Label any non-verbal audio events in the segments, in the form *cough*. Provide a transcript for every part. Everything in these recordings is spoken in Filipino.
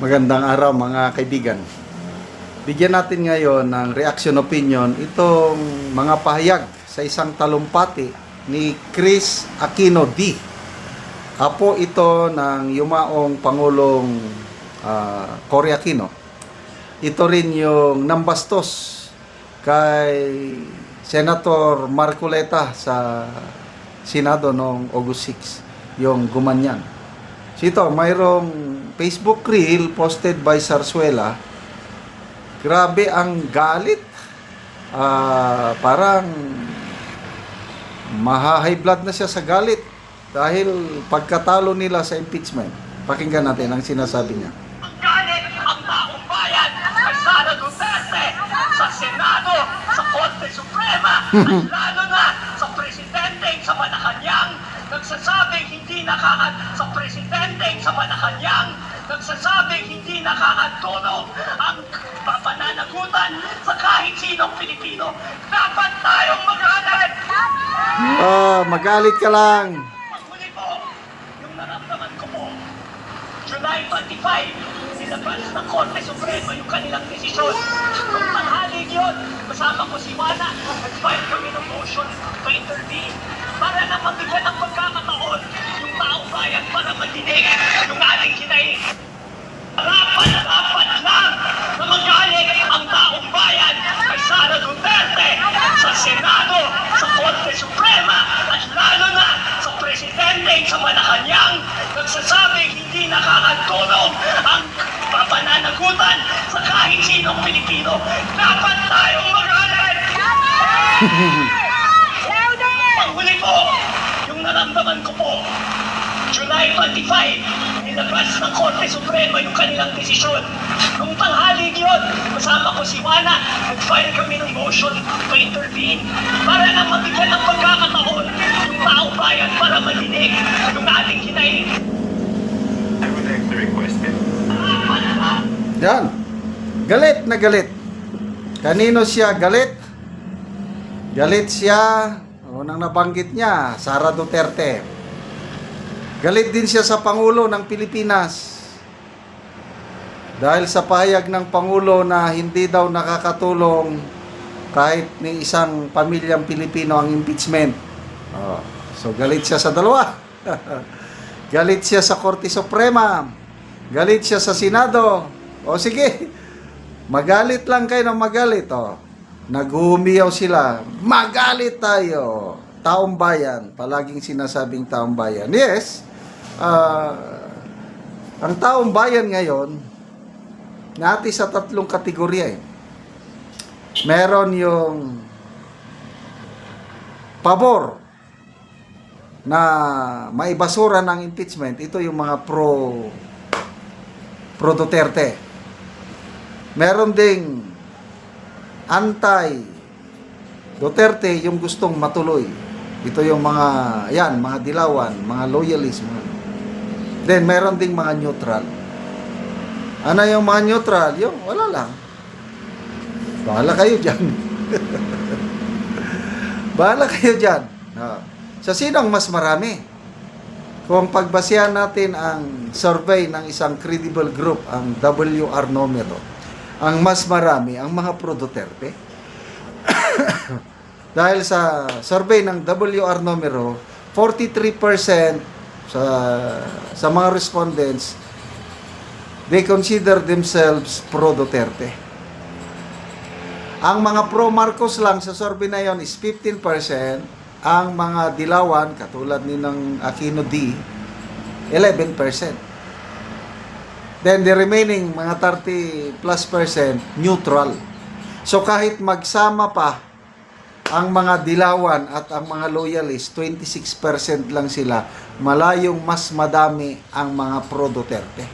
Magandang araw mga kaibigan. Bigyan natin ngayon ng reaction opinion itong mga pahayag sa isang talumpati ni Chris Aquino D. Apo ito ng yumaong Pangulong ah, Cory Aquino. Ito rin yung nambastos kay Senator Marcoleta sa Senado noong August 6, yung gumanyan. So ito, mayroong Facebook reel posted by Sarsuela. Grabe ang galit. Ah, parang maha-high blood na siya sa galit dahil pagkatalo nila sa impeachment. Pakinggan natin ang sinasabi niya. galit ang taong bayan kay Sara Duterte sa Senado, sa Korte Suprema, *laughs* at lalo na sa Presidente sa Malacanang nagsasabing hindi nakaka sa Presidente sa Malacanang nagsasabing hindi nakakatulong ang papananagutan sa kahit sinong Pilipino. Dapat tayong magalit! Ah, magalit ka lang. Panghuli po, yung naramdaman ko po, July 25, nilabas ng Korte Suprema yung kanilang desisyon. Nung tanghaling yun, kasama ko si Wana, nag-file kami ng motion to intervene para na mabigyan ng pagkakataon yung taong bayan para madinig yung ating hinaing. Dapat na dapat lang na magalit ang taong bayan kay Sara Duterte sa Senado, sa Korte Suprema, at lalo na sa Presidente sa Malacanang nagsasabing hindi nakakatulong ang papananagutan sa kahit sinong Pilipino. Dapat tayong magalit! Panghuli po, yung naramdaman ko po, July 25, nilabas ng Korte Suprema yung kanilang desisyon. Nung tanghaling yun, kasama ko si Wana, nag-file kami ng motion to intervene para na mabigyan ng pagkakataon yung taong bayan para madinig yung ating hinaing. I would like to request it. Yan. Galit na galit. Kanino siya galit? Galit siya, unang nabanggit niya, Sara Duterte. Galit din siya sa Pangulo ng Pilipinas. Dahil sa pahayag ng Pangulo na hindi daw nakakatulong kahit ni isang pamilyang Pilipino ang impeachment. Oh, so galit siya sa dalawa. *laughs* galit siya sa Korte Suprema. Galit siya sa Senado. O sige, magalit lang kayo ng magalit. O, naghumiyaw sila. Magalit tayo. Taong bayan. Palaging sinasabing taong bayan. Yes, ah, ang taong bayan ngayon, nati sa tatlong kategorya eh. Meron yung pabor na maibasura ng impeachment. Ito yung mga pro pro Duterte. Meron ding anti Duterte yung gustong matuloy. Ito yung mga yan, mga dilawan, mga loyalist, mga Then meron ding mga neutral. Ano yung mga neutral? Yung wala lang. Bahala kayo diyan. *laughs* Bahala kayo diyan. Ah. Sa sinong mas marami? Kung pagbasihan natin ang survey ng isang credible group, ang WR Numero, ang mas marami, ang mga pro Duterte. *coughs* Dahil sa survey ng WR Numero, 43% sa sa mga respondents they consider themselves pro Duterte. Ang mga pro Marcos lang sa survey na yon is 15%, ang mga dilawan katulad ni ng Aquino D 11%. Then the remaining mga 30 plus percent neutral. So kahit magsama pa ang mga dilawan at ang mga loyalist, 26% lang sila, malayong mas madami ang mga pro Duterte.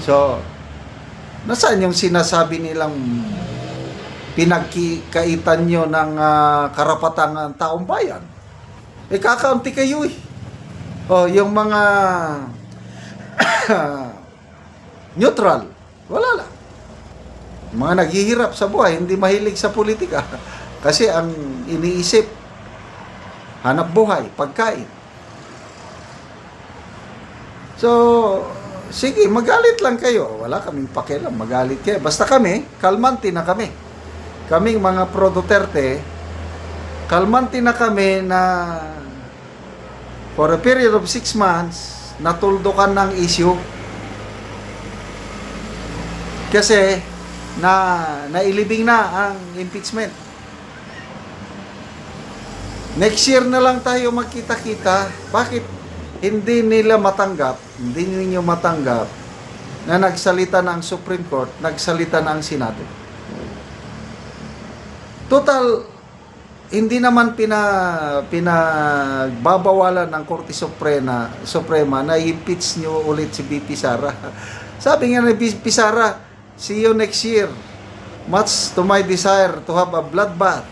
So, nasaan yung sinasabi nilang pinagkaitan nyo ng ah, karapatan ng taong bayan? Eh, kakaunti kayo eh. Oh, yung mga *coughs* neutral, wala lang mga naghihirap sa buhay, hindi mahilig sa politika. *laughs* Kasi ang iniisip, hanap buhay, pagkain. So, sige, magalit lang kayo. Wala kaming pakialam, magalit kayo. Basta kami, kalmante na kami. Kaming mga pro Duterte, kalmante na kami na for a period of six months, natuldukan ng issue. Kasi, na nailibing na ang impeachment. Next year na lang tayo magkita-kita. Bakit hindi nila matanggap, hindi ninyo matanggap na nagsalita ng Supreme Court, nagsalita ng Senado? Total, hindi naman pina pinagbabawalan ng Korte Suprema, Suprema na impeach nyo ulit si BP Sara. *laughs* Sabi nga ni BP Sara, see you next year. Much to my desire to have a bloodbath.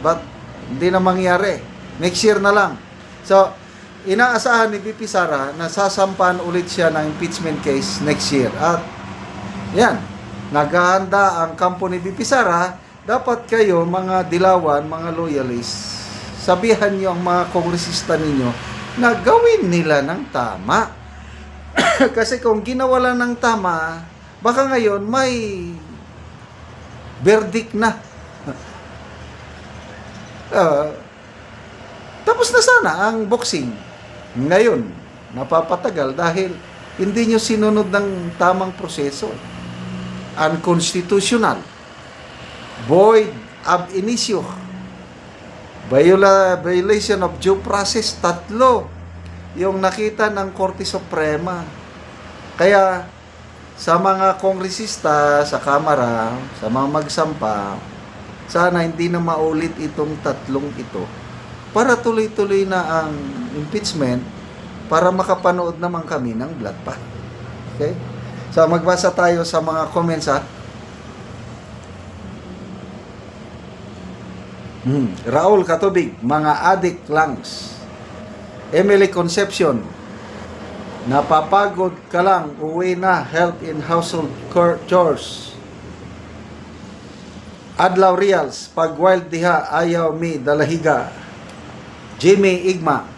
But hindi na mangyari. Next year na lang. So, inaasahan ni BP Sara na sasampan ulit siya ng impeachment case next year. At yan, naghahanda ang kampo ni BP Sara. Dapat kayo, mga dilawan, mga loyalists, sabihan niyo ang mga kongresista ninyo na gawin nila ng tama. *coughs* Kasi kung ginawa lang ng tama, baka ngayon may verdict na. *laughs* Ah, tapos na sana ang boxing. Ngayon, napapatagal dahil hindi nyo sinunod ng tamang proseso. Unconstitutional. Void ab initio. Viola, violation of due process, tatlo yung nakita ng Korte Suprema. Kaya, sa mga kongresista sa Kamara, sa mga magsampa, sana hindi na maulit itong tatlong ito para tuloy-tuloy na ang impeachment para makapanood naman kami ng blood path. Okay? So, magbasa tayo sa mga comments ha. Hmm. Raul Katubig, mga addict lungs. Emily Concepcion, napapagod ka lang, uwi na, help in household chores. Adlaw Reals, pag wild diha, ayaw mi, dalahiga. Jimmy Igma,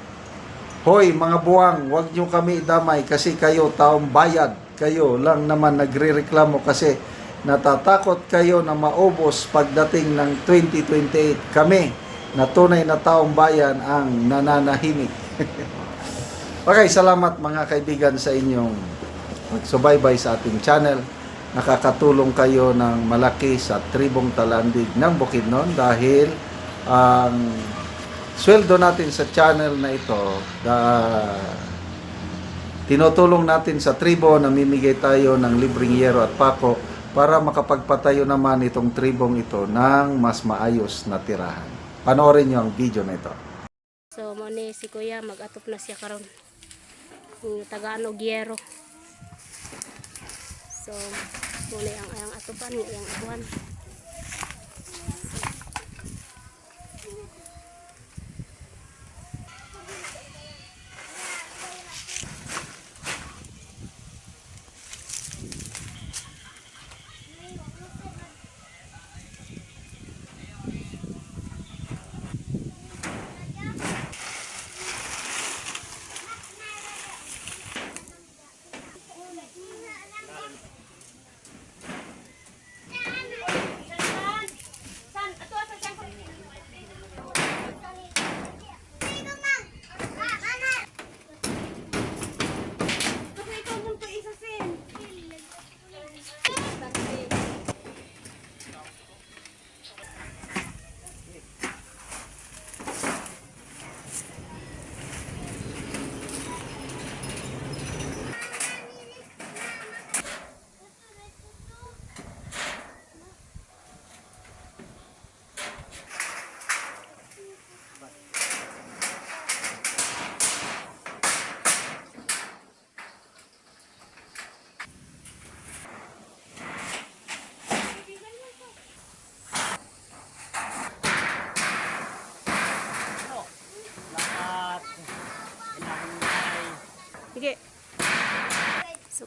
Hoy mga buwang, wag nyo kami idamay kasi kayo taong bayad. Kayo lang naman nagrereklamo kasi natatakot kayo na maubos pagdating ng 2028. Kami na tunay na taong bayan ang nananahimik. *laughs* okay, salamat mga kaibigan sa inyong pagsubaybay sa ating channel. Nakakatulong kayo ng malaki sa tribong talandig ng Bukidnon dahil ang sweldo natin sa channel na ito na tinutulong natin sa tribo namimigay tayo ng libreng yero at pako para makapagpatayo naman itong tribong ito ng mas maayos na tirahan. Panoorin nyo ang video na ito. So mo ni si Kuya mag-atop na siya karon. Yung tagaan og yero. So mo ni ang ang atupan ang abuhan. Sige.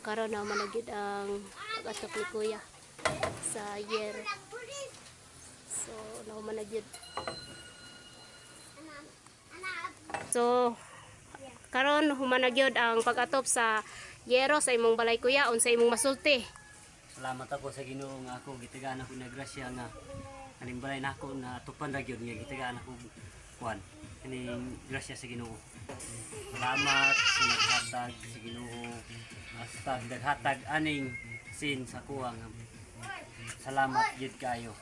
Karon na managid ang pag-atop ni Kuya sa yero. So na managid. So karon humanagyod ang pag-atop sa yero sa imong balay kuya unsa imong masulti. Salamat ako sa Ginoo nga ako gitagaan ako na grasya nga halimbalay na ako na tupan ra gyud nga gitagaan ako kuan. Kani grasya sa Ginoo. Salamat sa naghatag sa Ginoo. Hasta naghatag aning sin sa kuha. Salamat gyud kayo.